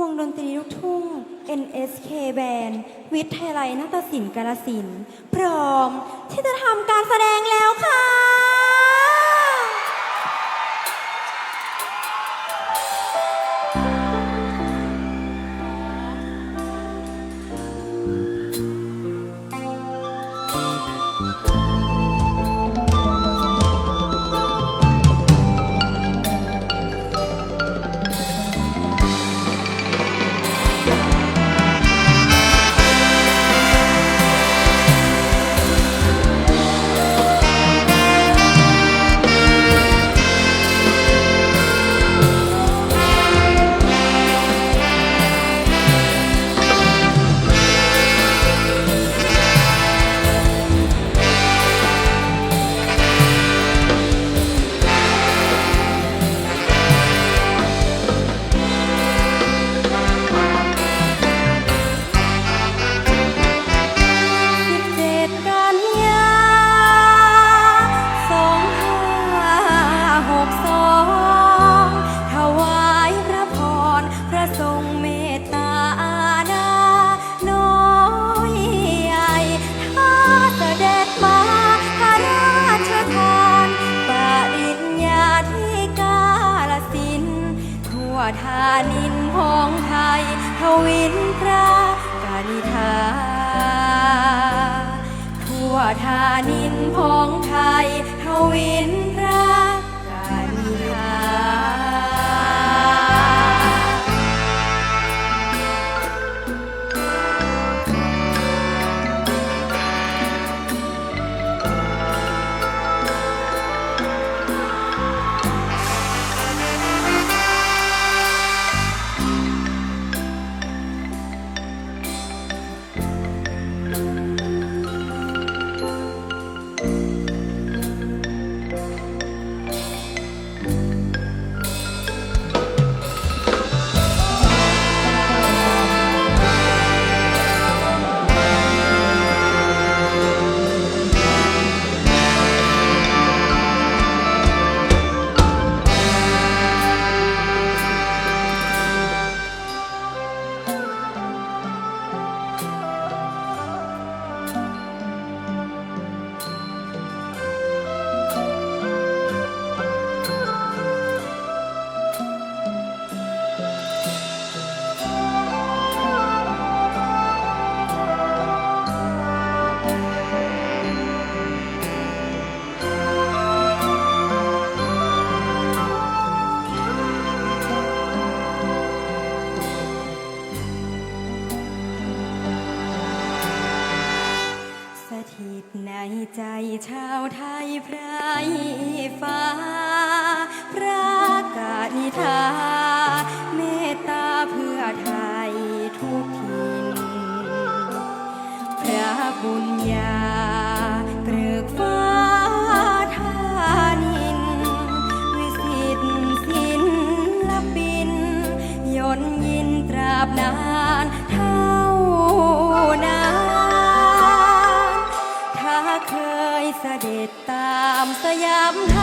วงดนตรีลูกทุ่ง NSK Band วิทยาลัยนาฏศิลป์กาลสินพร้อมที่จะทำการแสดงแล้วค่ะ ยาม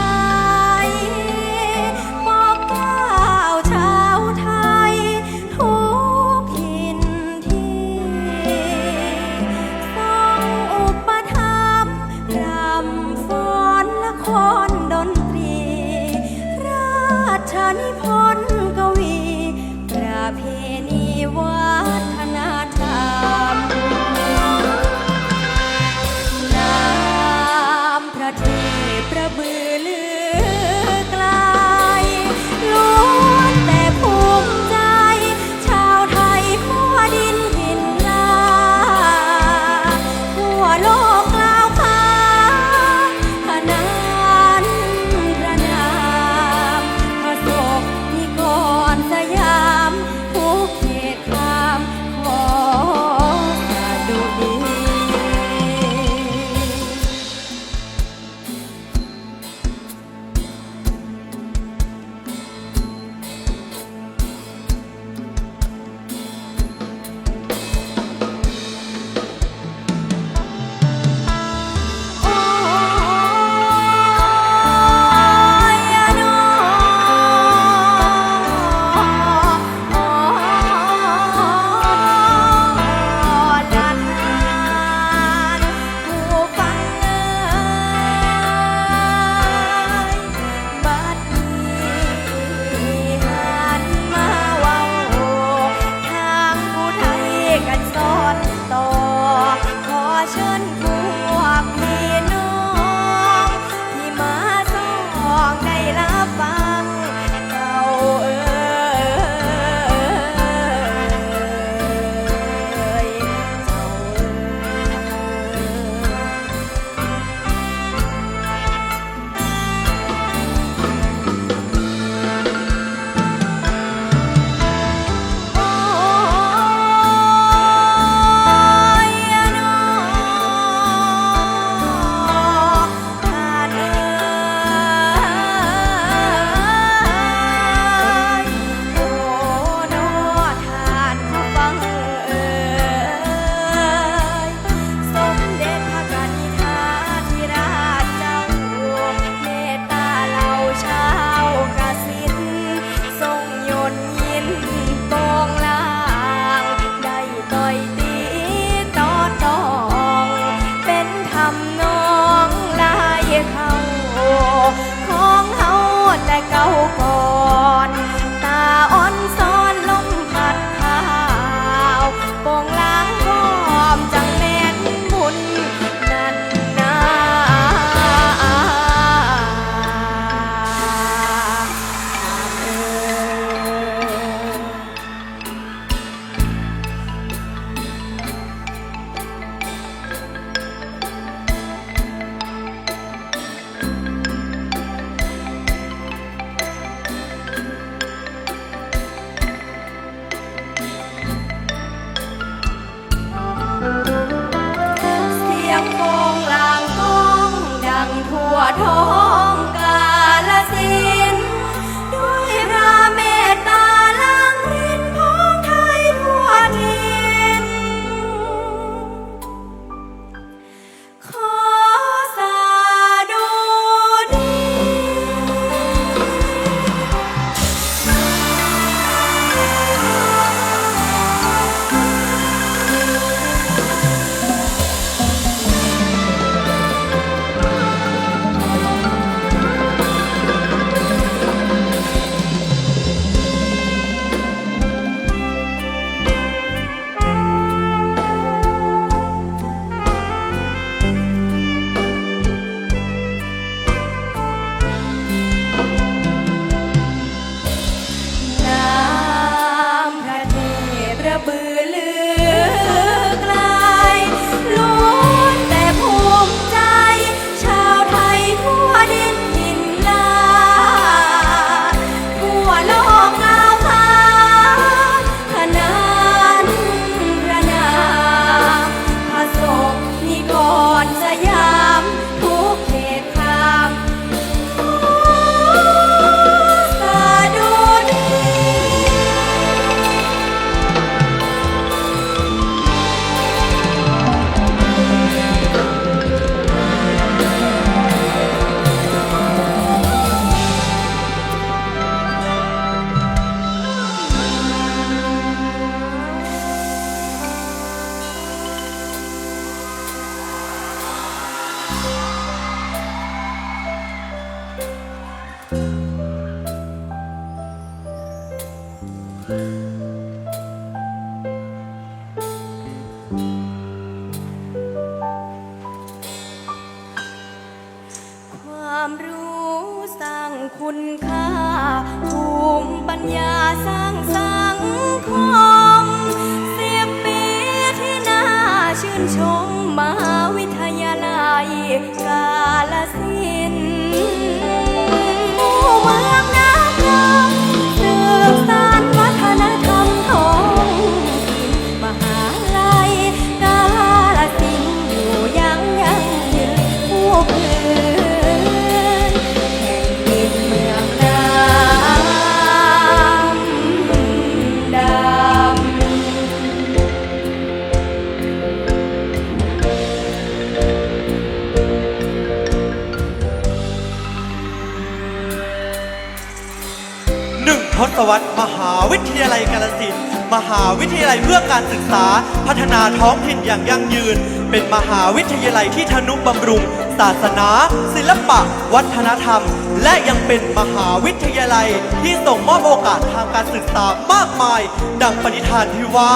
การศึกษา พัฒนาท้องถิ่นอย่างยั่งยืน เป็นมหาวิทยาลัยที่ทนุบำรุง ศาสนา ศิลปะ วัฒนธรรม และยังเป็นมหาวิทยาลัยที่ส่งมอบโอกาสทางการศึกษามากมาย ดังปณิธานที่ว่า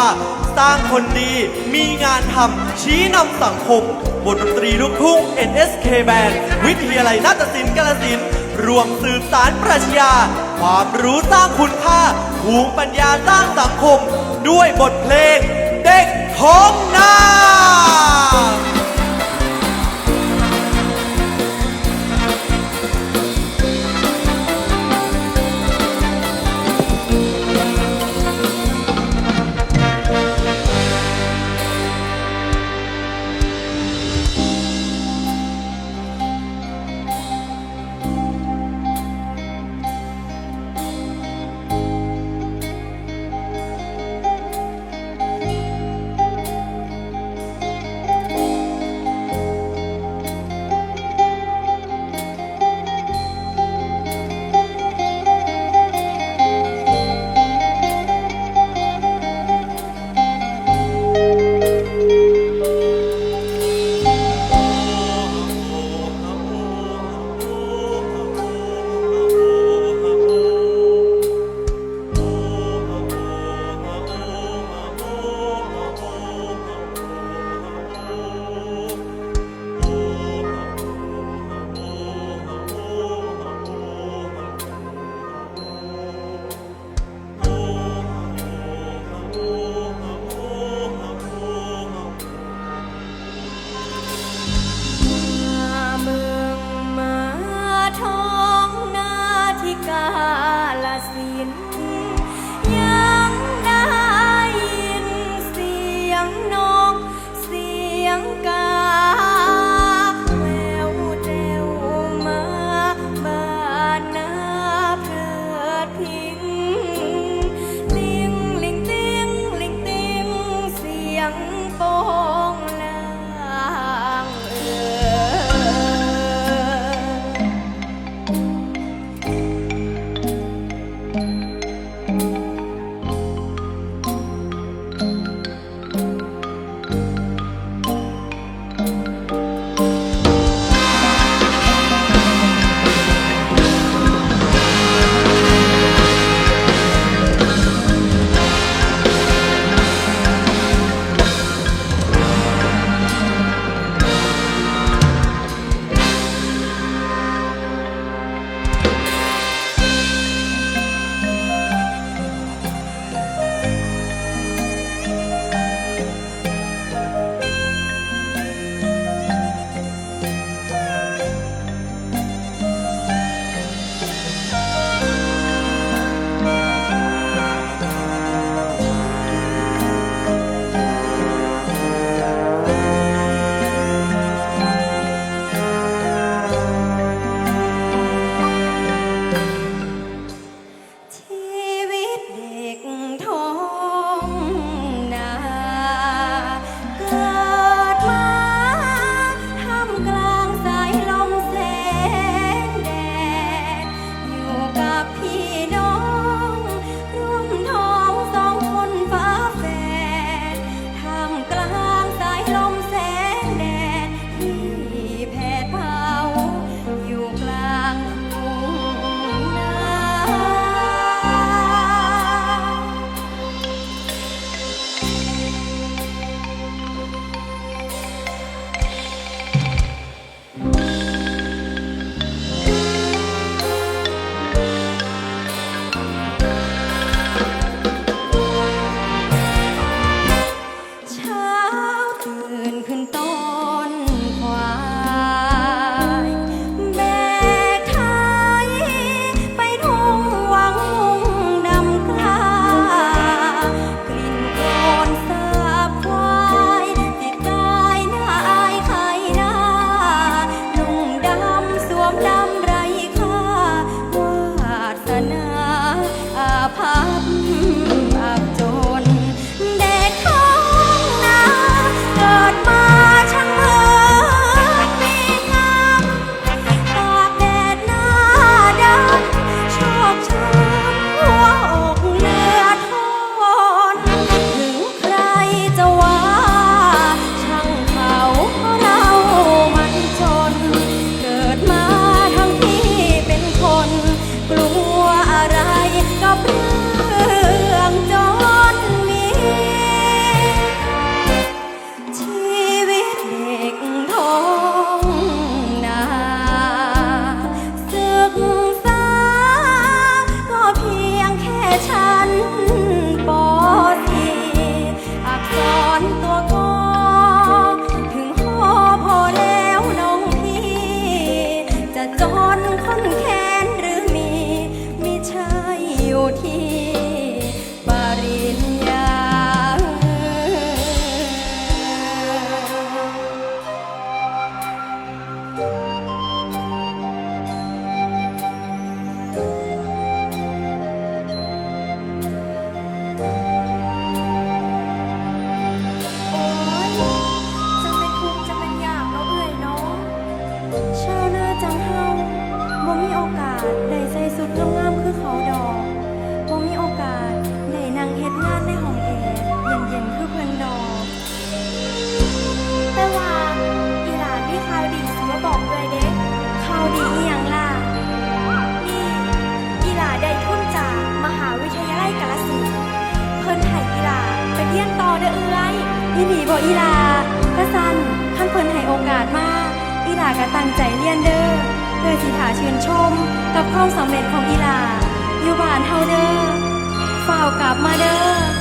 สร้างคนดีมีงานทำชี้นำสังคมบทดนตรีลูกทุ่ง NSK Band วิทยาลัยนาฏศิลป์กาลสินรวมสืบสารปรัชญา ความรู้สร้างคุณค่าภูมิปัญญาสร้างสังคม ด้วยบทเพลงเด็กท้องนาัวอีลาพระสันขั้นเพิ่นให้โอกาสมากอีลาก็ตั้งใจเรียนเด้อเพื่อสิถาเชิญชม กับความสำเร็จของอีลา อยู่บ้านเฮาเด้อเฝ้ากลับมาเด้อ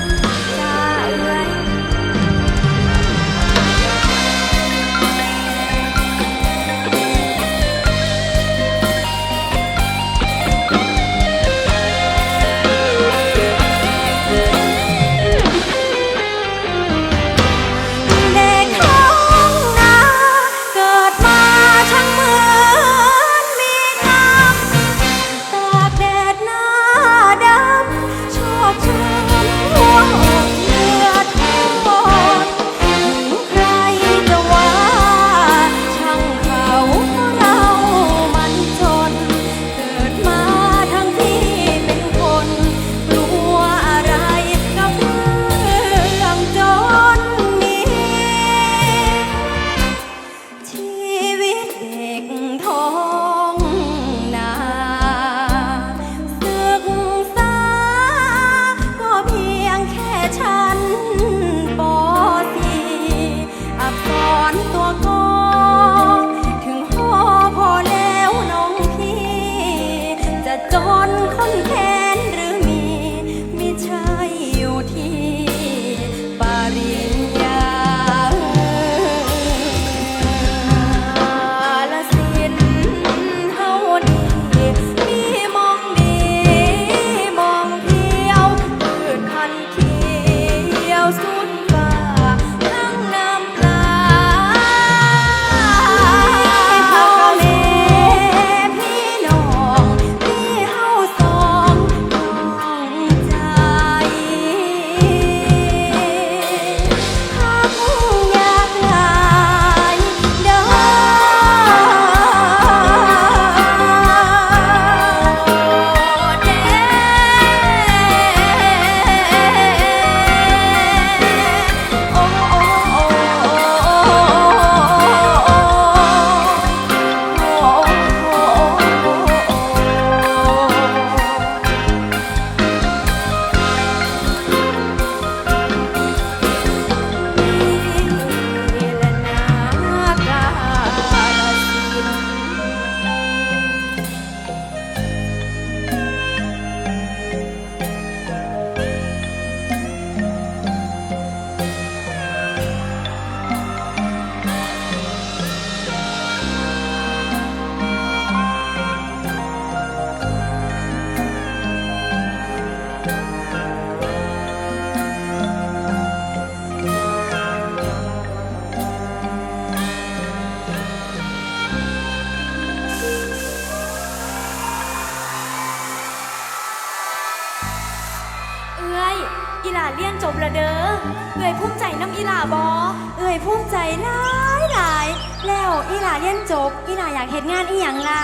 อีหลาเรียนจบ อีหลาอยากเฮ็ดงานอีหยังล่ะ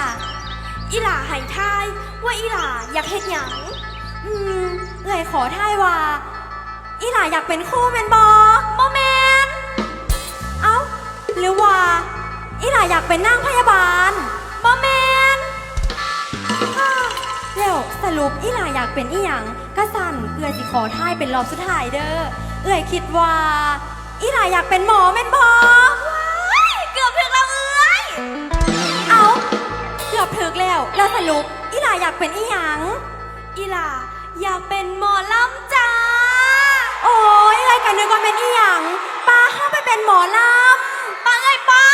อีหลาหายทายว่าอีหลาอยากเฮ็ดหยัง อืมเอ่ยขอทายว่า อีหลาอยากเป็นครูแมนบอบ่แมนเอ้า หรือว่า อีหลาอยากเป็นนางพยาบาลบ่แมนอ้าแล้วสรุปอีหลาอยากเป็นอีหยังกะสั่นเอื่อยสิขอทายเป็นรอบสุดท้ายเด้อ เอื่อยคิดว่า อีหลาอยากเป็นหมอแมนบอ อบถึกแล้ว แล้วสรุปอีหลาอยากเป็นอีหยัง อีหลาอยากเป็นหมอลำจ้า โอ้ยอะไรกันนึกว่าเป็นอีหยังป้าเข้าไปเป็นหมอลำปะเอ้ยปะ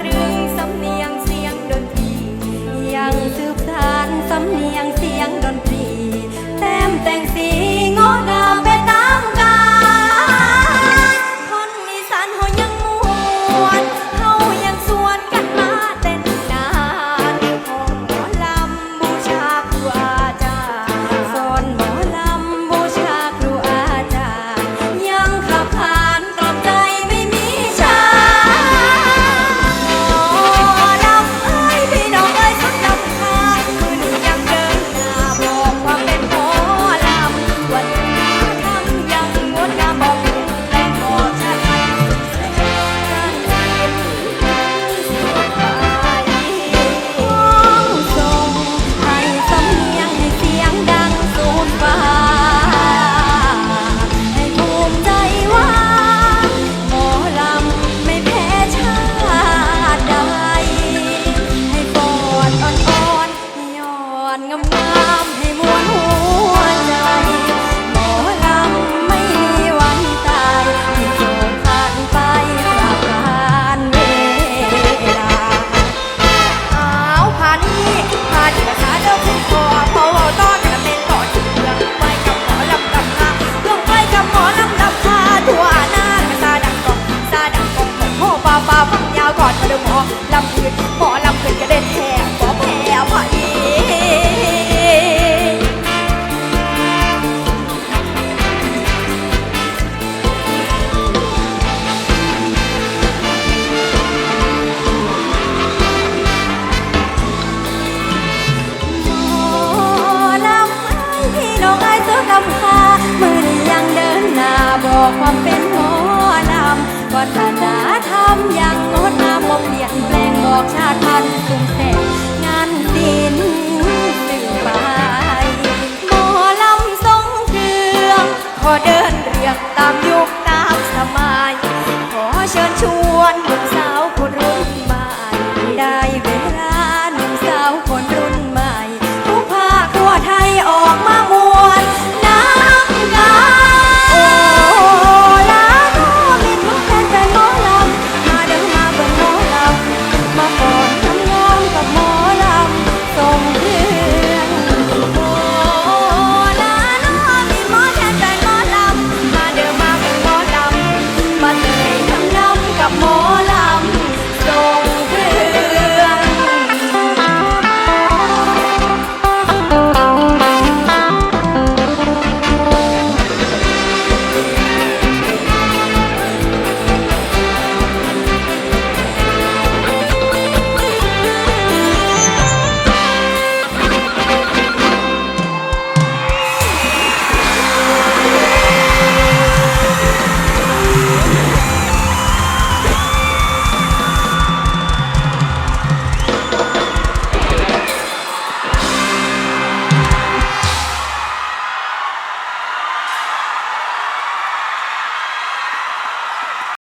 ตรึงสำเนียงเสียงดนตรี ยังสืบสานสำเนียงเสียงดนตรี แต้มแต่งสี อกชาติพันธุ์สุงเส